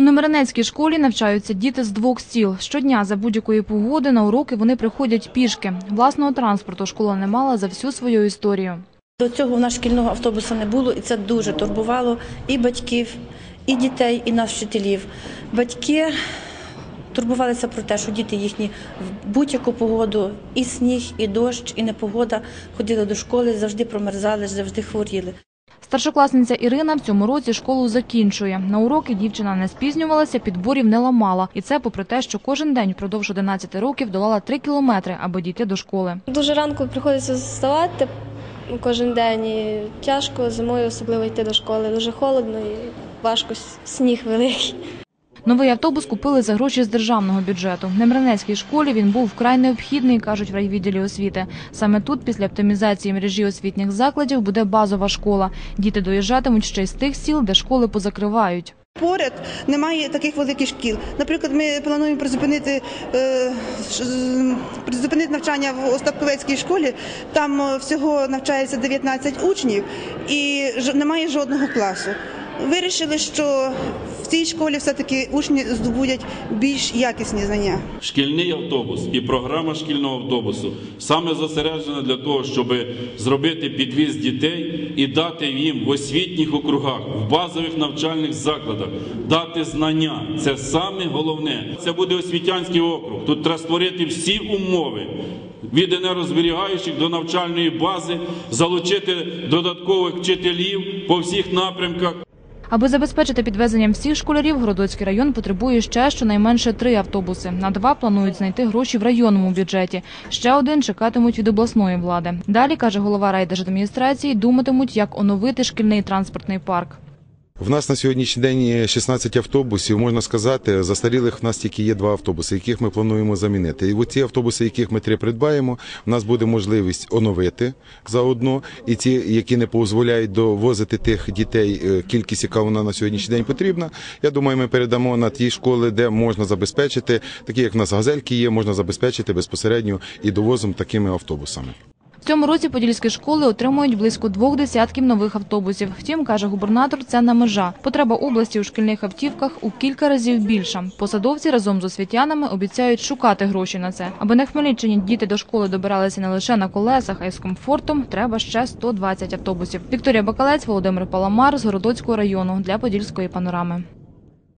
У Номеренецькій школі навчаються діти з двох сіл. Щодня за будь-якої погоди на уроки вони приходять пішки. Власного транспорту школа не мала за всю свою історію. До цього в нас шкільного автобуса не було, і це дуже турбувало і батьків, і дітей, і нас, вчителів. Батьки турбувалися про те, що діти їхні в будь-яку погоду, і сніг, і дощ, і непогода ходили до школи, завжди промерзали, завжди хворіли. Старшокласниця Ірина в цьому році школу закінчує. На уроки дівчина не спізнювалася, підборів не ламала. І це попри те, що кожен день впродовж 11 років долала 3 кілометри, аби дійти до школи. Дуже ранку приходиться вставати кожен день. І тяжко зимою особливо йти до школи. Дуже холодно і важко сніг великий. Новий автобус купили за гроші з державного бюджету. В Немренецькій школі він був вкрай необхідний, кажуть в райвідділі освіти. Саме тут, після оптимізації мережі освітніх закладів, буде базова школа. Діти доїжджатимуть ще й з тих сіл, де школи позакривають. Поряд немає таких великих шкіл. Наприклад, ми плануємо призупинити, е, призупинити навчання в Остапковецькій школі. Там е, всього навчається 19 учнів і немає жодного класу. Вирішили, що в цій школі все-таки учні здобудять більш якісні знання. Шкільний автобус і програма шкільного автобусу саме зосереджена для того, щоб зробити підвіз дітей і дати їм в освітніх округах, в базових навчальних закладах, дати знання. Це саме головне. Це буде освітянський округ. Тут треба створити всі умови. Від енергозберігаючих до навчальної бази, залучити додаткових вчителів по всіх напрямках. Аби забезпечити підвезенням всіх школярів, Городоцький район потребує ще щонайменше три автобуси. На два планують знайти гроші в районному бюджеті. Ще один чекатимуть від обласної влади. Далі, каже голова райдержадміністрації, думатимуть, як оновити шкільний транспортний парк. В нас на сьогоднішній день 16 автобусів. Можна сказати, застарілих в нас тільки є два автобуси, яких ми плануємо замінити. І ці автобуси, яких ми три придбаємо, в нас буде можливість оновити заодно. І ті, які не дозволяють довозити тих дітей, е, кількість, яка вона на сьогоднішній день потрібна. Я думаю, ми передамо на ті школи, де можна забезпечити, такі як в нас газельки є, можна забезпечити безпосередньо і довозом такими автобусами. В цьому році подільські школи отримують близько двох десятків нових автобусів. Втім, каже губернатор, це не межа. Потреба області у шкільних автівках у кілька разів більша. Посадовці разом з освітянами обіцяють шукати гроші на це. Аби на Хмельниччині діти до школи добиралися не лише на колесах, а й з комфортом. Треба ще 120 автобусів. Вікторія Бакалець, Володимир Паламар з Городоцького району для Подільської панорами.